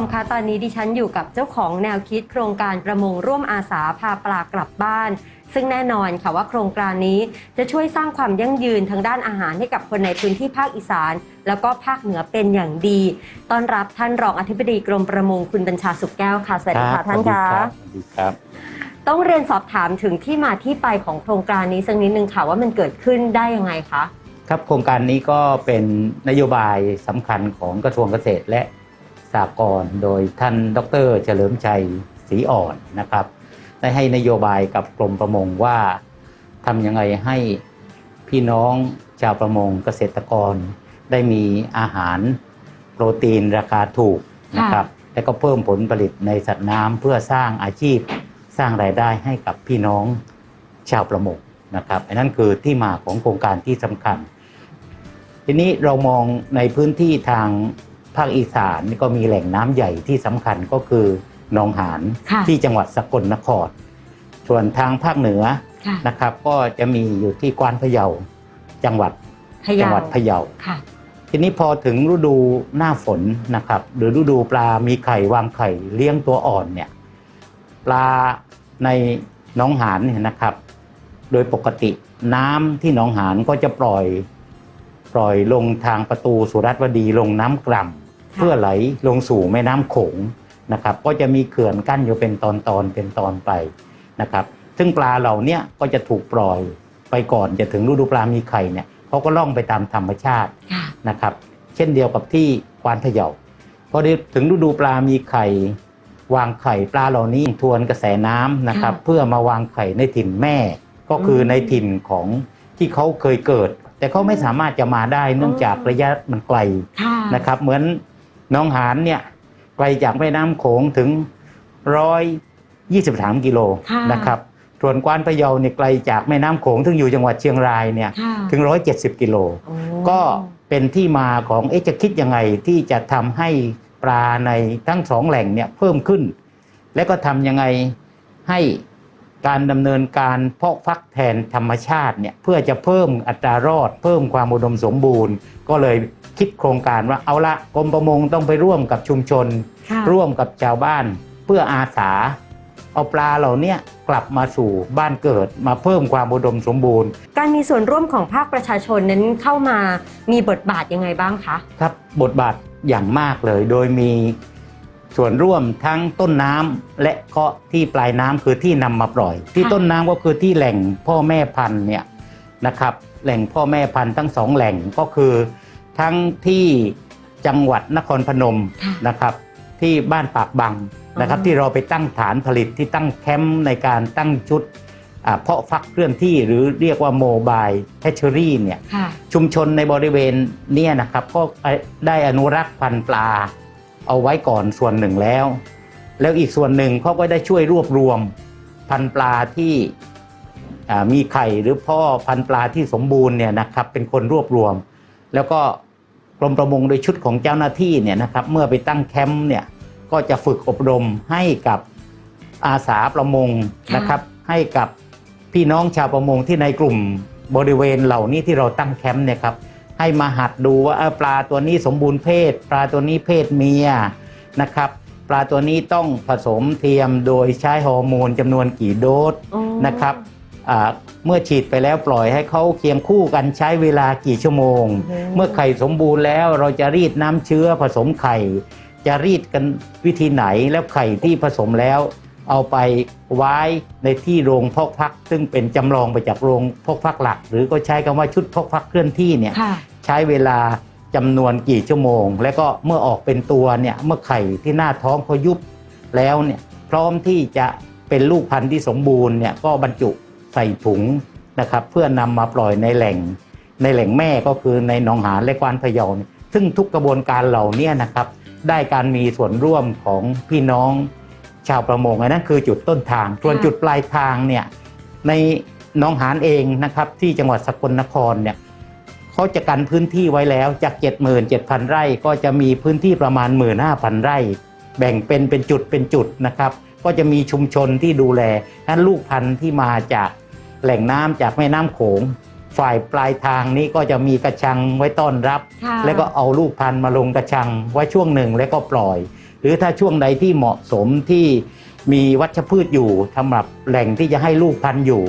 มคะตอนนี้ดิฉันอยู่กับเจ้าของแนวคิดโครงการประมงร่วมอาสาพาปลากลับบ้าน ซึ่งแน่นอนค่ะว่าโครงการนี้จะช่วยสร้างความยั่งยืนทางด้านอาหารให้กับคนในพื้นที่ภาคอีสาน แล้วก็ภาคเหนือเป็นอย่างดีต้อนรับท่านรองอธิบดีกรมประมงคุณบัญชาสุขแก้วค่ะสวัสดีค่ะท่านคะสวัสดีครับ ต้องเรียนสอบถามถึงที่มาที่ไปของโครงการนี้สักนิดนึงค่ะว่ามันเกิดขึ้นได้ยังไงคะครับโครงการนี้ก็เป็นนโยบายสำคัญของกระทรวงเกษตรและ สหกรณ์โดยท่านดร เฉลิมชัยศรีอ่อนนะครับ ได้ให้นโยบายกับกรมประมงว่าทำยังไงให้พี่น้องชาวประมงเกษตรกร ได้มีอาหารโปรตีนราคาถูกนะครับและก็เพิ่มผลผลิตในสัตว์น้ำเพื่อสร้างอาชีพสร้างรายได้ให้กับพี่น้องชาวประมงนะครับอันนั้นคือที่มาของโครงการที่สำคัญ ทีนี้เรามองในพื้นที่ทาง ภาคอีสานนี่ก็มีแหล่งน้ำใหญ่ที่สำคัญก็คือหนองหานค่ะ ที่จังหวัดสกลนคร ส่วนทางภาคเหนือค่ะนะครับ ก็จะมีอยู่ที่กวานพะเยาจังหวัดพะจัเยาหวัดพะเยา ค่ะ ทีนี้พอถึงฤดูหน้าฝนนะครับ หรือฤดูปลามีไข่วางไข่เลี้ยงตัวอ่อนเนี่ยปลาในหนองหานเนี่ยนะครับ โดยปกติน้ำที่หนองหานก็จะปล่อย ปล่อยลงทางประตูสุรัตวดีลงน้ำกล่ำค่ะ เพื่อไหลลงสู่แม่น้ำโขงนะครับก็จะมีเขื่อนกั้นอยู่เป็นตอนตอนๆเป็นตอนไปนะครับซึ่งปลาเหล่าเนี้ยก็จะถูกปล่อยไปก่อนจะถึงฤดูปลามีไข่เนี่ยเขาก็ล่องไปตามธรรมชาติค่ะนะครับเช่นเดียวกับที่กวานพะเยาพอถึงฤดูปลามีไข่ วางไข่ปลาเหล่านี้ทวนกระแสน้ำนะครับค่ะเพื่อมาวางไข่ในถิ่นแม่ ก็คืออมในถิ่นของที่เขาเคยเกิด แต่เขาไม่สามารถจะมาได้เนื่องจากระยะมันไกลค่ะนะครับเหมือนห น้องหานเนี่ยไกลจากแม่น้ำโขงถึงร้อยยี่สิบสามกิโลค่ะนะครับส่วนกวานพะเยาเนี่ยไกลจากแม่น้ำโขงซึ่งอยู่จังหวัดเชียงรายเนี่ยค่ะถึงร้อยเจ็ดสิบกิโลโอ้ก็เป็นที่มาของเอ๊ะจะคิดยังไงที่จะทำให้ปลาในทั้งสองแหล่งเนี่ยเพิ่มขึ้น และก็ทำยังไงให้ การดำเนินการเพาะฟักแทนธรรมชาติเนี่ยเพื่อจะเพิ่มอัตรารอด เพิ่มความอุดมสมบูรณ์ ก็เลยคิดโครงการว่าเอาละกรมประมงต้องไปร่วมกับชุมชนค่ะร่วมกับชาวบ้าน เพื่ออาสา เอาปลาเหล่าเนี้ยกลับมาสู่บ้านเกิดมาเพิ่มความอุดมสมบูรณ์ การมีส่วนร่วมของภาคประชาชนนั้นเข้ามามีบทบาทยังไงบ้างคะครับบทบาทอย่างมากเลยโดยมี ส่วนร่วมทั้งต้นน้ำและก็ที่ปลายน้ำคือที่นำมาปล่อย ที่ต้นน้ำก็คือที่แหล่งพ่อแม่พันธุ์เนี่ยนะครับแหล่งพ่อแม่พันธุ์ทั้งสองแหล่งก็คือทั้งที่จังหวัดนครพนมค่ะนะครับ ที่บ้านปากบังนะครับอ๋อที่เราไปตั้งฐานผลิตที่ตั้งแคมป์ในการตั้งชุดอ่าเพาะฟักเคลื่อนที่หรือเรียกว่าโมบายแฮชเชอรี่เนี่ยค่ะชุมชนในบริเวณเนี่ยนะครับก็ได้อนุรักษ์พันธุ์ปลา เอาไว้ก่อนส่วนหนึ่งแล้ว แล้วอีกส่วนหนึ่งเขาก็ได้ช่วยรวบรวมพันปลาที่มีไข่หรือพ่อพันปลาที่สมบูรณ์เนี่ยนะครับเป็นคนรวบรวม แล้วก็กรมประมงโดยชุดของเจ้าหน้าที่เนี่ยนะครับเมื่อไปตั้งแคมป์เนี่ยก็จะฝึกอบรมให้กับอาสาประมงนะครับให้กับพี่น้องชาวประมงที่ในกลุ่มบริเวณเหล่านี้ที่เราตั้งแคมป์เนี่ยครับ ให้มาหัดดูว่าเออปลาตัวนี้สมบูรณ์เพศ ปลาตัวนี้เพศเมียนะครับปลาตัวนี้ต้องผสมเทียมโดยใช้ฮอร์โมนจำนวนกี่โดสอ๋อนะครับอ่าเมื่อฉีดไปแล้วปล่อยให้เขาเคียงคู่กันใช้เวลากี่ชั่วโมงโอ้เมื่อไข่สมบูรณ์แล้วเราจะรีดน้ำเชื้อผสมไข่ จะรีดกันวิธีไหนแล้วไข่ที่ผสมแล้ว เอาไปไว้ในที่โรงเพาะฟัก ซึ่งเป็นจำลองไปจากโรงเพาะฟักหลัก หรือก็ใช้คำว่าชุดเพาะฟักเคลื่อนที่เนี่ยค่ะใช้เวลาจำนวนกี่ชั่วโมง แล้วก็เมื่อออกเป็นตัวเนี่ยเมื่อไข่ที่หน้าท้องเขายุบแล้วเนี่ยพร้อมที่จะเป็นลูกพันธุ์ที่สมบูรณ์เนี่ยก็บรรจุใส่ถุงนะครับเพื่อนำมาปล่อยในแหล่ง ในแหล่งแม่ก็คือในหนองหานและกวานพะเยาเนี่ยซึ่งทุกกระบวนการเหล่านี้นะครับได้การมีส่วนร่วมของพี่น้อง ชาวประมงอันนั้นคือจุดต้นทางส่วนค่ะจุดปลายทางเนี่ยในหนองหานเองนะครับที่จังหวัดสกลนครเนี่ยเขาจะกันพื้นที่ไว้แล้วจาก 77,000 ไร่ก็จะมีพื้นที่ประมาณ 15,000 ไร่ แบ่งเป็นเป็นจุดเป็นจุดนะครับ ก็จะมีชุมชนที่ดูแลนั้นลูกพันธุ์ที่มาจากแหล่งน้ำจากแม่น้ำโขง ฝ่ายปลายทางนี้ก็จะมีกระชังไว้ต้อนรับค่ะแล้วก็เอาลูกพันธุ์มาลงกระชังไว้ช่วงหนึ่งแล้วก็ปล่อย หรือถ้าช่วงใดที่เหมาะสมที่มีวัชพืชอยู่สำหรับแหล่งที่จะให้ลูกพันธุ์อยู่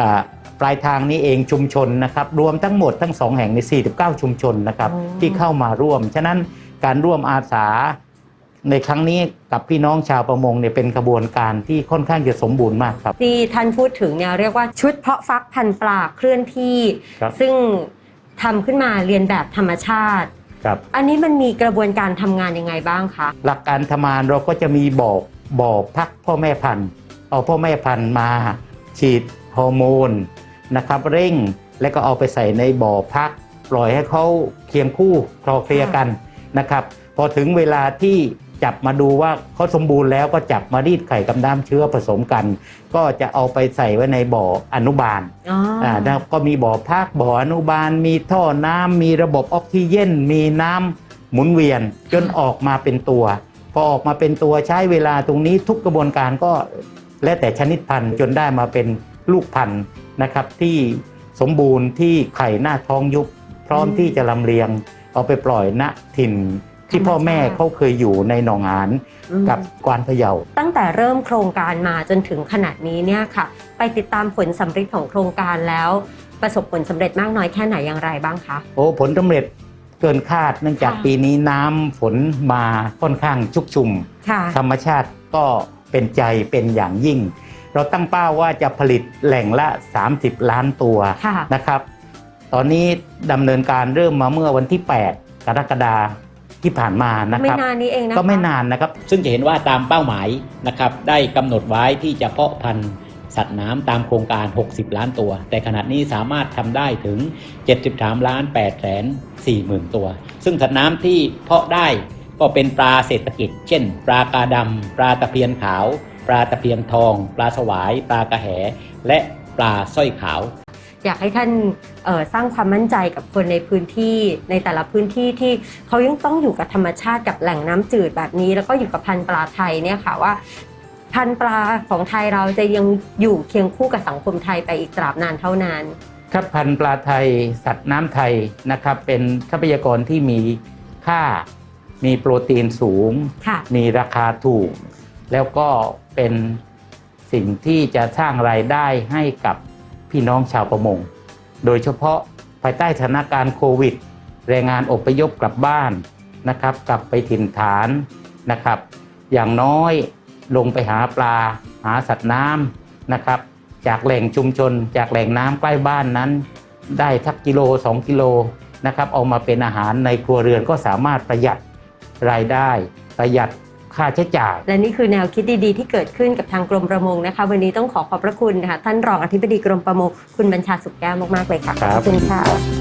อ่าปลายทางนี้เองชุมชนนะครับ รวมทั้งหมดทั้งสองแห่งใน 49 ชุมชนนะครับอ๋อที่เข้ามาร่วม ฉะนั้นการร่วมอาสาในครั้งนี้กับพี่น้องชาวประมงเนี่ยเป็นกระบวนการที่ค่อนข้างจะสมบูรณ์มากครับ ที่ท่านพูดถึงเนี่ยเรียกว่าชุดเพาะฟักพันธุ์ปลาเคลื่อนที่ครับซึ่งทำขึ้นมาเรียนแบบธรรมชาติ ครับ อันนี้มันมีกระบวนการทำงานยังไงบ้างคะ หลักการทำงานเราก็จะมีบ่อบ่อพักพ่อแม่พันธุ์เอาพ่อแม่พันธุ์มา ฉีดฮอร์โมนนะครับเร่งแล้วก็เอาไปใส่ในบ่อพัก ปล่อยให้เขาเคียงคู่คลอเคลียร์กันนะครับ พอถึงเวลาที่ จับมาดูว่าเขาสมบูรณ์แล้วก็จับมารีดไข่กับน้ำเชื้อผสมกัน ก็จะเอาไปใส่ไว้ในบ่ออนุบาลอ๋อออ่าแล้วก็มีบ่อพักบ่ออนุบาล มีท่อน้ำมีระบบออกซิเจนมีน้ำหมุนเวียนจนออกมาเป็นตัว พอออกมาเป็นตัวใช้เวลาตรงนี้ทุกกระบวนการก็แล้วแต่ชนิดพันธุ์จนได้มาเป็นลูกพันธุ์นะครับที่สมบูรณ์ที่ไข่หน้าท้องยุบ พร้อมอืมที่จะลำเลียง เอาไปปล่อยณถิ่น ที่พ่อแม่เขาเคยอยู่ในหนองหานอืมกับกวานพะเยา ตั้งแต่เริ่มโครงการมาจนถึงขนาดนี้เนี่ยค่ะ ไปติดตามผลสำเร็จของโครงการแล้ว ประสบผลสำเร็จมากน้อยแค่ไหนอย่างไรบ้างคะโอ้ผลสำเร็จเกินคาดเนื่องจากค่ะปีนี้น้ำฝนมาค่อนข้างชุกชุมค่ะธรรมชาติก็เป็นใจเป็นอย่างยิ่ง เราตั้งเป้าว่าจะผลิตแหล่งละ 30 ล้านตัวค่ะนะครับ ตอนนี้ดำเนินการเริ่มมาเมื่อวันที่ 8 กรกฎา ที่ผ่านมานะไม่ครับนานนี้เองนะคะก็ไม่นานนะครับ ซึ่งจะเห็นว่าตามเป้าหมายนะครับ ได้กำหนดไว้ที่จะเพาะพันธุ์สัตว์น้ำตามโครงการ 60 ล้านตัว แต่ขณะนี้สามารถทำได้ถึง 73ล้าน8แสน4หมื่นตัว ซึ่งสัตว์น้ำที่เพาะได้ก็เป็นปลาเศรษฐกิจ เช่น ปลากาดำปลาตะเพียนขาว ปลาตะเพียนทอง ปลาสวาย ปลากระแห และปลาสร้อยขาว อยากให้ท่านเอ่อสร้างความมั่นใจกับคนในพื้นที่ในแต่ละพื้นที่ที่เขายังต้องอยู่กับธรรมชาติกับแหล่งน้ำจืดแบบนี้ แล้วก็อยู่กับพันธุ์ปลาไทยเนี่ยค่ะว่าพันธุ์ปลาของไทยเราจะยังอยู่เคียงคู่กับสังคมไทยไปอีกตราบนานเท่านานครับพันธุ์ปลาไทย สัตว์น้ำไทยนะครับเป็นทรัพยากรที่มีค่ามีโปรตีนสูงค่ะมีราคาถูก แล้วก็เป็นสิ่งที่จะสร้างรายได้ให้กับ พี่น้องชาวประมง โดยเฉพาะภายใต้สถานการณ์โควิด แรงงานอพยพกลับบ้านนะครับ กลับไปถิ่นฐานนะครับ อย่างน้อยลงไปหาปลา หาสัตว์น้ำนะครับ จากแหล่งชุมชน จากแหล่งน้ำใกล้บ้านนั้น ได้ทักกิโล 2 กิโลนะครับเอามาเป็นอาหารในครัวเรือนก็สามารถประหยัดรายได้ ประหยัด ค่าใช้จ่าย และนี่คือแนวคิดดีๆ ที่เกิดขึ้นกับทางกรมประมงนะคะ วันนี้ต้องขอขอบพระคุณนะคะท่านรองอธิบดีกรมประมงคุณบัญชาสุขแก้วมากๆเลยค่ะครับขอบคุณค่ะ